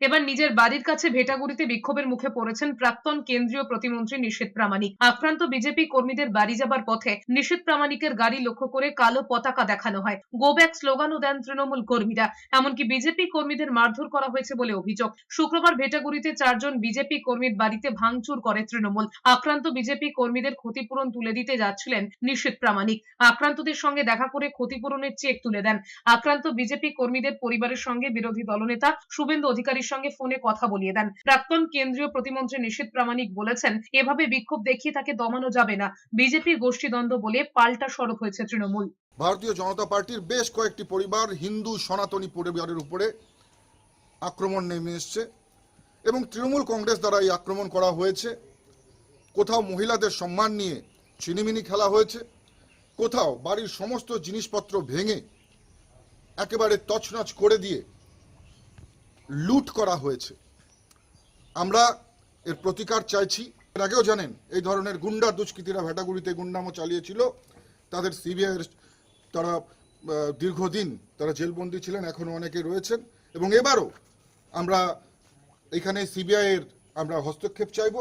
এবার নিজের বাড়ির কাছে ভেটাগুড়িতে বিক্ষোভের মুখে পড়েছেন প্রাক্তন কেন্দ্রীয় প্রতিমন্ত্রী নিশীথ প্রামাণিক। আক্রান্ত বিজেপি কর্মীদের বাড়ি যাবার পথে নিশীথ প্রামাণিকের গাড়ি লক্ষ্য করে কালো পতাকা দেখানো হয়। গো ব্যাক স্লোগানও দেন তৃণমূল কর্মীরা। এমনকি বিজেপি কর্মীদের মারধর করা হয়েছে বলে অভিযোগ। শুক্রবার ভেটাগুড়িতে চারজন বিজেপি কর্মীর বাড়িতে ভাঙচুর করে তৃণমূল। আক্রান্ত বিজেপি কর্মীদের ক্ষতিপূরণ তুলে দিতে যাচ্ছিলেন নিশীথ প্রামাণিক। আক্রান্তদের সঙ্গে দেখা করে ক্ষতিপূরণের চেক তুলে দেন। আক্রান্ত বিজেপি কর্মীদের পরিবারের সঙ্গে বিরোধী দলনেতা শুভেন্দু অধিকারীর সঙ্গে ফোনে কথা বলিয়ে দেন। প্রাক্তন কেন্দ্রীয় প্রতিমন্ত্রী নিশীথ প্রামাণিক বলেছেন, এভাবে বিক্ষোভ দেখিয়ে তাকে দমানো যাবে না। বিজেপি গোষ্ঠীদ্বন্দ্ব বলে পাল্টা সরব হয়েছে তৃণমূল। ভারতীয় জনতা পার্টির বেশ কয়েকটি পরিবার হিন্দু, সনাতনী পরিবারের উপরে আক্রমণ নেমে এসছে এবং তৃণমূল কংগ্রেস দ্বারা এই আক্রমণ করা হয়েছে। কোথাও মহিলাদের সম্মান নিয়ে চিনিমিনি খেলা হয়েছে। কোথাও বাড়ির সমস্ত জিনিসপত্র ভেঙে একেবারে তছনছ করে দিয়ে লুট করা হয়েছে। আমরা এর প্রতিকার চাইছি। এর আগেও জানেন, এই ধরনের গুন্ডা দুষ্কৃতীরা ভেটাগুড়িতে গুন্ডামো চালিয়েছিল। তাদের সিবিআইয়ের তারা দীর্ঘদিন তারা জেলবন্দি ছিলেন এখনও অনেকে রয়েছেন। এবং এবারও আমরা এখানে সিবিআইয়ের আমরা হস্তক্ষেপ চাইব।